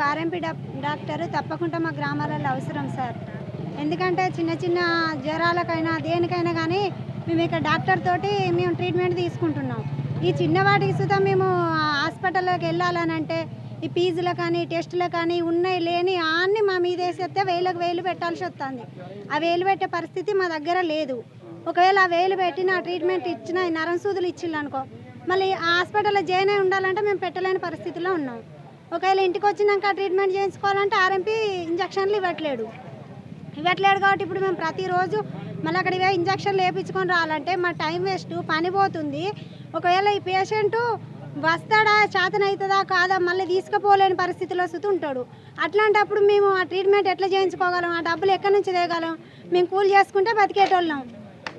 మాకు RMP doctor తప్పకుండా మా గ్రామాలలో అవసరం సార్. ఎందుకంటే చిన్న చిన్న జ్వరాలకైనా దేనికైనా కానీ మేము ఇక్కడ డాక్టర్ తోటి మేము ట్రీట్మెంట్ తీసుకుంటున్నాం. ఈ చిన్నవాటికి సుతా మేము హాస్పిటల్లోకి వెళ్ళాలని అంటే ఈ ఫీజులు కానీ టెస్టులు కానీ ఉన్నాయి లేని అన్ని మా మీద వేసేస్తే వేలకు వేలు పెట్టాల్సి వస్తుంది. ఆ వేలు పెట్టే పరిస్థితి మా దగ్గర లేదు. ఒకవేళ ఆ వేలు పెట్టిన ట్రీట్మెంట్ ఇచ్చిన నరం సూదులు ఇచ్చిళ్ళు అనుకో మళ్ళీ హాస్పిటల్లో జాయిన్ అయి ఉండాలంటే మేము పెట్టలేని పరిస్థితిలో ఉన్నాం. ఒకవేళ ఇంటికి వచ్చినాక ట్రీట్మెంట్ చేయించుకోవాలంటే ఆర్ఎంపీ ఇంజక్షన్లు ఇవ్వట్లేడు. ఇవ్వట్లేడు కాబట్టి ఇప్పుడు మేము ప్రతిరోజు మళ్ళీ అక్కడ ఇవే ఇంజక్షన్లు వేయించుకొని రావాలంటే మా టైం వేస్ట్ పని పోతుంది. ఒకవేళ ఈ పేషెంట్ వస్తాడా చేతనవుతుందా కాదా మళ్ళీ తీసుకుపోలేని పరిస్థితిలో సుతు ఉంటాడు. అట్లాంటప్పుడు మేము ఆ ట్రీట్మెంట్ ఎట్లా చేయించుకోగలం? ఆ డబ్బులు ఎక్కడి నుంచి తేగలం? మేము కూలి చేసుకుంటే బతికేటోళ్ళం.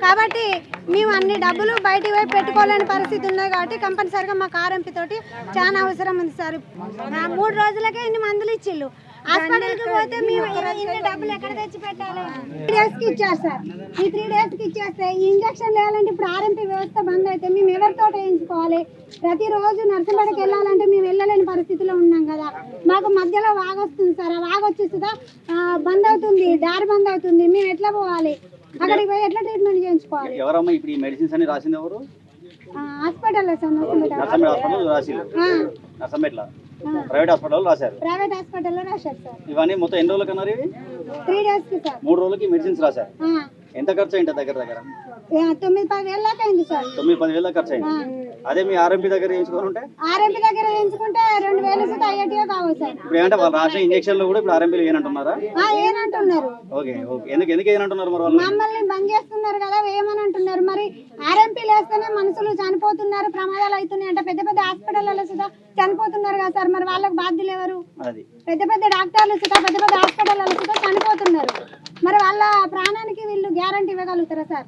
కాబట్టి మేము అన్ని డబ్బులు బయటికి పోయి పెట్టుకోలేని పరిస్థితి ఉంది కాబట్టి కంపల్సరిగా మాకు ఆర్ఎంపీ తోటి చాలా అవసరం ఉంది సార్. మూడు రోజులకే ఇన్ని మందులు ఇచ్చిళ్ళు. హాస్పిటల్కి పోతే మేము ఇన్ని- డబ్బులు ఎక్కడ తెచ్చి పెట్టాలి త్రీ డేస్కి ఇచ్చారు సార్. ఈ త్రీ డేస్కి ఇచ్చేస్తే ఈ ఇంజక్షన్ వేయాలంటే ఇప్పుడు ఆర్ఎంపీ వ్యవస్థ బంద్ అయితే మేము ఎవరితో వేయించుకోవాలి? ప్రతిరోజు నర్సింపేటకి వెళ్ళాలంటే మేము వెళ్ళలేని పరిస్థితిలో ఉన్నాం కదా. మాకు మధ్యలో వాగొస్తుంది సార్. ఆ వాగొచ్చేస్తుందా బంద్ అవుతుంది. దారి బంద్ అవుతుంది. మేము ఎట్లా పోవాలి? అక్కడికి పోయి ఎట్లా ట్రీట్మెంట్ చేయించుకోవాలి? ఎవరమ్మా ఇప్పుడు ఈ మెడిసిన్స్ అన్ని రాసింది ఎవరు? సార్ నర్సింపేట హాస్పిటల్ నర్సంపేటలో ఆ. ప్రైవేట్ హాస్పిటల్ రాశారు. ప్రైవేట్ హాస్పిటల్లో రాశారు సార్. ఇవన్నీ మొత్తం ఎన్ని రోజులకి అన్నారు ఇవి త్రీ సార్. మూడు రోజులకి మెడిసిన్స్ రాశారు. ఎంత ఖర్చు అయింది దగ్గర? దగ్గర తొమ్మిది పది వేల దాకా అయింది సార్. తొమ్మిది పది వేల ఖర్చు అయింది అదే మీ ఆర్ఎంపీ దగ్గర ఆర్ఎంపీ దగ్గర వేయించుకుంటే రెండు వేలు అయ్యేటివే కావచ్చు సార్. ఇప్పుడు ఏంటంటే వాళ్ళు రాసిన ఇంజక్షన్లు కూడా ఇప్పుడు ఆర్ఎంపీలు ఏనంటున్నారు? Okay okay. ఎందుకు ఎందుకు వేయనంటున్నారు మరి వాళ్ళు? మమ్మల్ని బంద్ చేస్తున్నారు కదా వేయమని అంటున్నారు మరి ఆర్ఎంపీలు వేస్తేనే మనుషులు చనిపోతున్నారు ప్రమాదాలు అవుతున్నాయి అంటే పెద్ద పెద్ద హాస్పిటల్లో సుధా చనిపోతున్నారు కదా సార్. మరి వాళ్ళకి బాధ్యులు ఎవరు? పెద్ద పెద్ద డాక్టర్లు సుధా పెద్ద పెద్ద హాస్పిటల్లో సుధా చనిపోతున్నారు. మరి వాళ్ళ ప్రాణానికి వీళ్ళు గ్యారంటీ ఇవ్వగలుగుతారా సార్